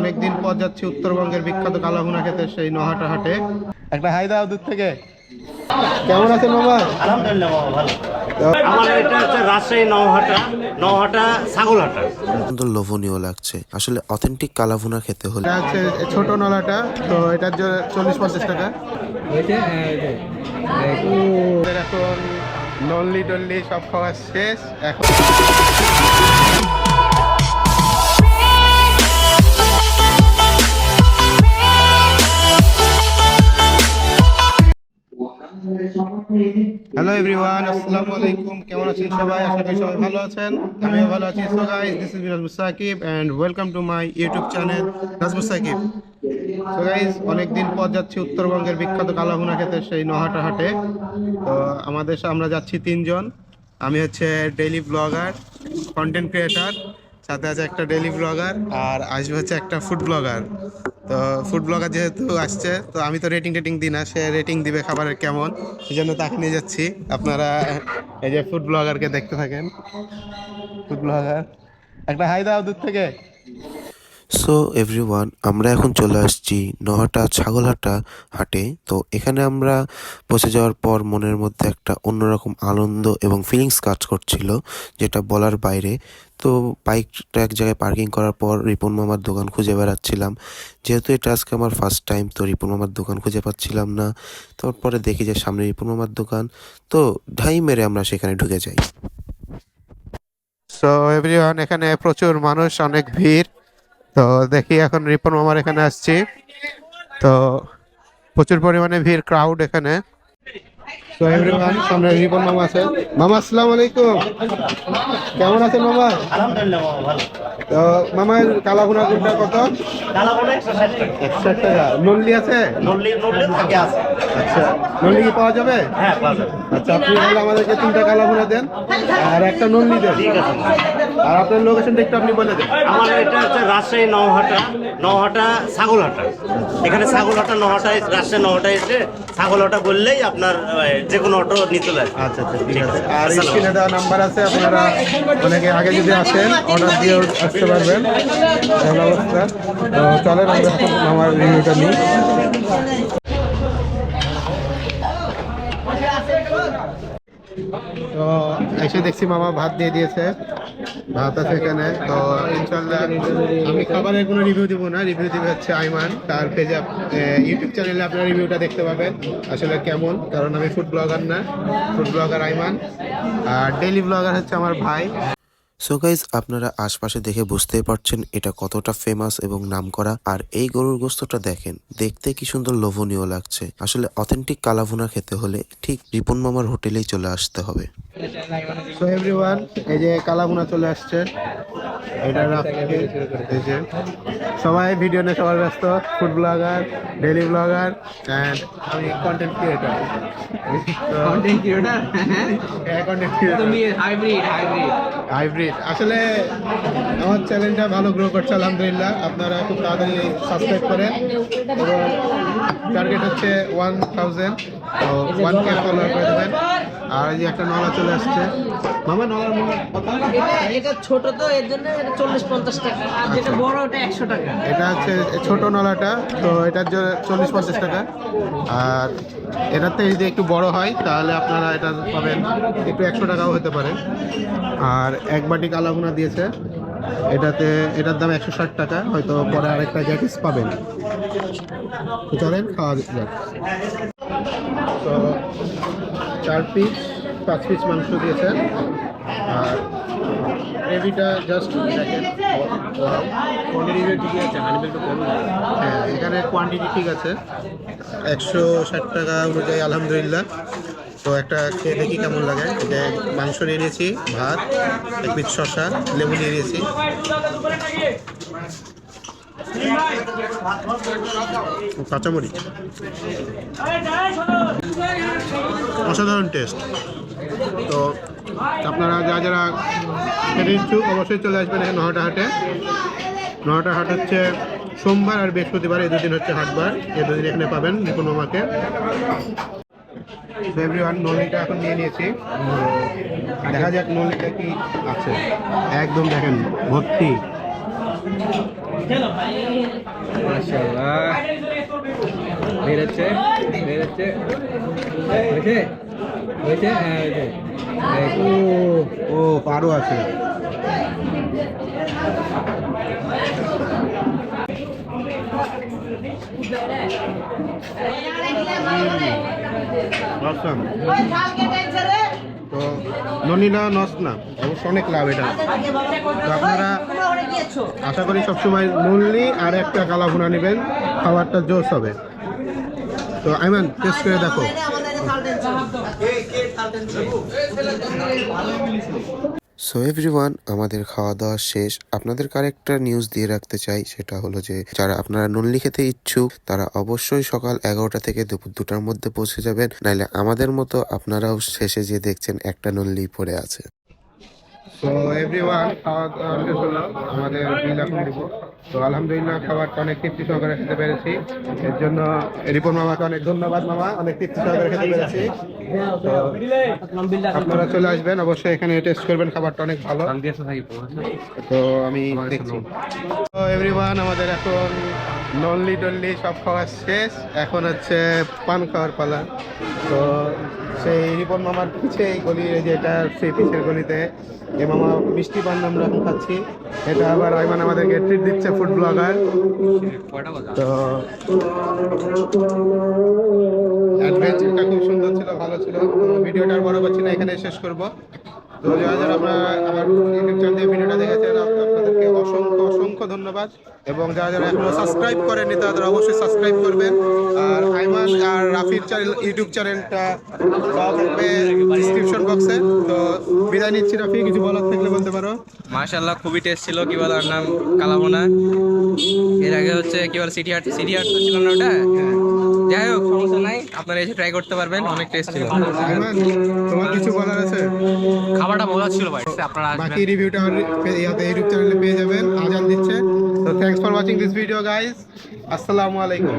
অনেকদিন পর যাচ্ছি উত্তরবঙ্গের বিখ্যাত কালাভুনা খেতে সেই নহাটা হাটে। একটা হাই দাও দূর থেকে। কেমন আছেন মামা আলহামদুলিল্লাহ বাবা ভালো। আমার এটা হচ্ছে রাজশাহী নওহাটা নওহাটা ছাগলহাটা সুন্দর লোভনীয় লাগছে। আসলে অথেন্টিক কালাভুনা খেতে হলে এটা হচ্ছে ছোট নলাটা তো এটার জন্য চল্লিশ পঞ্চাশ টাকা। আমাদের এখন নল্লি টল্লি সব খাওয়া শেষ। এখন হ্যালো এভরিওয়ান আসসালামু আলাইকুম কেমন আছেন সবাই? আশা করি সবাই ভালো আছেন। আমিও ভালো আছি। So guys this is Miraj Musakib and welcome to my YouTube channel Naaz Musakib so guys অনেকদিন পর যাচ্ছি উত্তরবঙ্গের বিখ্যাত কালাভুনা খেতে সেই নহাটা হাটে। তো, আমাদের আমরা যাচ্ছি তিনজন। আমি হচ্ছে ডেইলি ব্লগার কন্টেন্ট ক্রিয়েটার সাথে আছে একটা ডেলি ব্লগার আর আসবে হচ্ছে একটা ফুড ব্লগার। তো ফুড ব্লগার যেহেতু আসছে, তো আমি তো রেটিং টেটিং দিই না, সে রেটিং দিবে খাবারের কেমন, সেই জন্য তাকে নিয়ে যাচ্ছি। আপনারা এই যে ফুড ব্লগারকে দেখতে থাকেন। Food blogger. একটা হাই দাও দূর থেকে। সো এভরিওয়ান আমরা এখন চলে আসছি নহাটা ছাগলহাটা হাটে। তো এখানে আমরা বসে যাওয়ার পর মনের মধ্যে একটা অন্যরকম আনন্দ এবং ফিলিংস কাজ করছিল, যেটা বলার বাইরে। তো বাইকটা এক জায়গায় পার্কিং করার পর রিপন মামার দোকান খুঁজে বেড়াচ্ছিলাম। যেহেতু এটা আজকে আমার ফার্স্ট টাইম তো রিপন মামার দোকান খুঁজে পাচ্ছিলাম না। তারপরে দেখি যে সামনে রিপন মামার দোকান, তো ঢাই মেরে আমরা সেখানে ঢুকে যাই। সো এভরিওয়ান এখানে প্রচুর মানুষ, অনেক ভিড়। তো দেখি এখন রিপন মামার এখানে আসছি। তো প্রচুর পরিমাণে ভিড় ক্রাউড এখানে। তো এভরিওয়ান সামনে রিপন মামা আছে মামা আসসালামু আলাইকুম কেমন আছেন মামা? আলহামদুলিল্লাহ বাবা ভালো। তো মামা কালাভুনা গুড়টা কত? কালা বলে একশো ষাট টাকা। একশো টাকা। নল্লি আছে? নড়লে নড়লে থাকে আছে। আচ্ছা নল্লি কি পাওয়া যাবে? হ্যাঁ পাওয়া যাবে। আচ্ছা আপনি তাহলে আমাদেরকে তিনটা কালাভুনা দেন আর একটা নল্লি দেন। ঠিক আছে আর আপনার লোকেশনটা একটু আপনি বলে দেন। আমার এটা হচ্ছে রাজশাহী নওহাটা। নওহাটা ছাগলহাটা। এখানে ছাগলহাটা নওহাটা রাজশাহী নওহাটা এসে ছাগলহাটা বললেই আপনার যে কোনো অটো নিতে পারে আচ্ছা আচ্ছা ঠিক আছে। আর স্ক্রিনে দেওয়া নাম্বার আছে আপনারা অনেকে আগে যদি আসেন অর্ডার দিয়ে আসতে পারবেন। অবস্থা তো চলেন আমরা আমার রিভিউটা নিই। তো এসে দেখছি মামা ভাত দিয়ে দিয়েছে। ভাত আছে এখানে তো ইনশাল্লাহ আমি খাবারের কোনো রিভিউ দিব না। রিভিউ দিবে হচ্ছে আইমান। তার পেজে ইউটিউব চ্যানেলে আপনার রিভিউটা দেখতে পাবেন। আসলে কেমন? কারণ আমি ফুড ব্লগার না। Food blogger Aiman. আর ডেইলি ব্লগার হচ্ছে আমার ভাই। সো গাইজ আপনারা আশপাশে দেখে বুঝতেই পারছেন এটা কতটা ফেমাস এবং নামকরা। আর এই গরুর গোস্তটা দেখেন দেখতে কি সুন্দর লোভনীয় লাগছে। আসলে অথেন্টিক কালাভুনা খেতে হলে ঠিক রিপন মামার হোটেলেই চলে আসতে হবে। সো এভরিওয়ান এই যে কালাভুনা চলে আসছে। এটা রাখতে এই যে সবাই ভিডিও নিয়ে সবার ব্যস্ত। Food blogger daily blogger and আমি content creator content creator content তুমি ক্রিয়েটার হাইব্রিড হাইব্রিড হাইব্রিড আসলে আমার চ্যানেলটা ভালো গ্রো করছে, আলহামদুলিল্লাহ। আপনারা খুব তাড়াতাড়ি সাবস্ক্রাইব করেন। এবং টার্গেট হচ্ছে one thousand one K follower করে দেবেন। আর এই যে একটা নলা চলে আসছে। মামা নলার মূল্য কত? এটা ছোট তো এর জন্য এটা চল্লিশ পঞ্চাশ টাকা। আর যেটা বড় ওটা একশো টাকা। এটা হচ্ছে ছোট নলাটা তো এটার জন্য চল্লিশ পঞ্চাশ টাকা। আর থেকে যদি একটু বড় হয় তাহলে আপনারা এটা পাবেন একটু একশো টাকাও হতে পারে। আর এক বাটি কালাভুনা দিয়েছে। এটাতে এটার দাম একশো ষাট টাকা হয়তো পরে আরেকটা জ্যাকিস পাবেন। চলেন খাওয়া যাক। তো চার পিস পাঁচ পিস মাংস দিয়েছেন। আর গ্রেভিটা জাস্ট দেখেন হ্যাঁ এখানে কোয়ান্টিটি ঠিক আছে। একশো ষাট টাকা অনুযায়ী আলহামদুলিল্লাহ। তো একটা খেয়ে দেখি কেমন লাগে। যে মাংস নিয়ে নিয়েছি ভাত এক পিস শশা লেবু নিয়ে নিয়েছি। কাঁচামরিচ। অসাধারণ টেস্ট তো আপনারা যা যারা ইচ্ছুক, অবশ্যই চলে আসবেন এখানে নহাটা হাটে। নহাটা হাট হচ্ছে সোমবার আর বৃহস্পতিবার, এই দুদিন হচ্ছে হাটবার। এই দুদিন এখানে পাবেন নিপুণ মামাকে। এভরিওয়ান নলিটা এখন নিয়ে নিয়েছি। দেখা যাক নলিটা কি আছে। একদম দেখেন, ভর্তি। মাশাআল্লাহ। বেরোচ্ছে বেরোচ্ছে। হয়েছে? হয়েছে? হ্যাঁ হয়েছে। ও ও পারো আছে। Awesome. তো ননীলা নস না অবশ্য অনেক লাভ এটা তো আপনারা আশা করি সবসময় নুনলি আর একটা কালা ভুনা নেবেন খাবারটা জোস হবে তো আইমান টেস্ট করে দেখো সো এভরিওয়ান আমাদের খাওয়া দাওয়া শেষ। আপনাদেরকে আরেকটা নিউজ দিয়ে রাখতে চাই, সেটা হলো যে, যারা আপনারা নল্লি খেতে ইচ্ছুক, তারা অবশ্যই সকাল এগারোটা থেকে দুপুর দুটার মধ্যে পৌঁছে যাবেন। নাইলে আমাদের মতো আপনারাও শেষে যে দেখছেন একটা নল্লি পড়ে আছে। তো এভরিওয়ান খাওয়া দাওয়া শেষ হলো আমাদের বিল এখন দিব তো আলহামদুলিল্লাহ, খাবারটা অনেক তৃপ্তি সহকারে খেতে পেরেছি। এর জন্য রিপন মামাকে অনেক ধন্যবাদ, মামা। অনেক তৃপ্তি সহকারে খেতে পেরেছি। আপনারা চলে আসবেন, অবশ্যই এখানে টেস্ট করবেন, খাবারটা অনেক ভালো। তো আমি দেখছি। তো এভরিওয়ান আমাদের এখন ননলি টনলি সব খাওয়া শেষ। এখন হচ্ছে পান খাওয়ার পালা। তো সেই রিপন মামার পিছে এই গলি, এই যে এটা সেই পিছের গলিতে এই মামা মিষ্টি পান আমরা এখন খাচ্ছি। এটা আবার আইমান আমাদেরকে ট্রিট দিচ্ছে ফুড ব্লগার তো অ্যাডভেঞ্চারটা খুব সুন্দর ছিল, ভালো ছিল। ভিডিওটা আর বড় করছি না এখানে শেষ করব। তো যারা যারা আমরা আমার ইউটিউব চ্যানেলে ভিডিওটা দেখেছেন আপ- আপনাদেরকে অসংখ্য অসংখ্য ধন্যবাদ। এবং যারা যারা এখনও সাবস্ক্রাইব করেননি, তারা তারা অবশ্যই সাবস্ক্রাইব করবেন। আর আইমান আর রাফির চ্যানেল ইউটিউব চ্যানেলটা ডিসক্রিপশন বক্সে তো বিদায় নিচ্ছি রাফি, কিছু বলার থাকলে বলতে পারো। মাশাআল্লাহ খুবই টেস্ট ছিল কি বলে ওর নাম? কালামোনা। এর আগে হচ্ছে কি বলে সিটি হাট সিটি হাট তো ছিল না ওটা? যাই হোক সমস্যা নাই আপনারা এসে ট্রাই করতে পারবেন অনেক টেস্ট ছিল। তোমার কিছু বলার আছে? খাবারটা মজা ছিল ভাই আপনারা বাকি রিভিউটা ইয়াতে ইউটিউব চ্যানেলে পেয়ে যাবেন আজান দিচ্ছে তো thanks for watching this video guys আসসালামু আলাইকুম।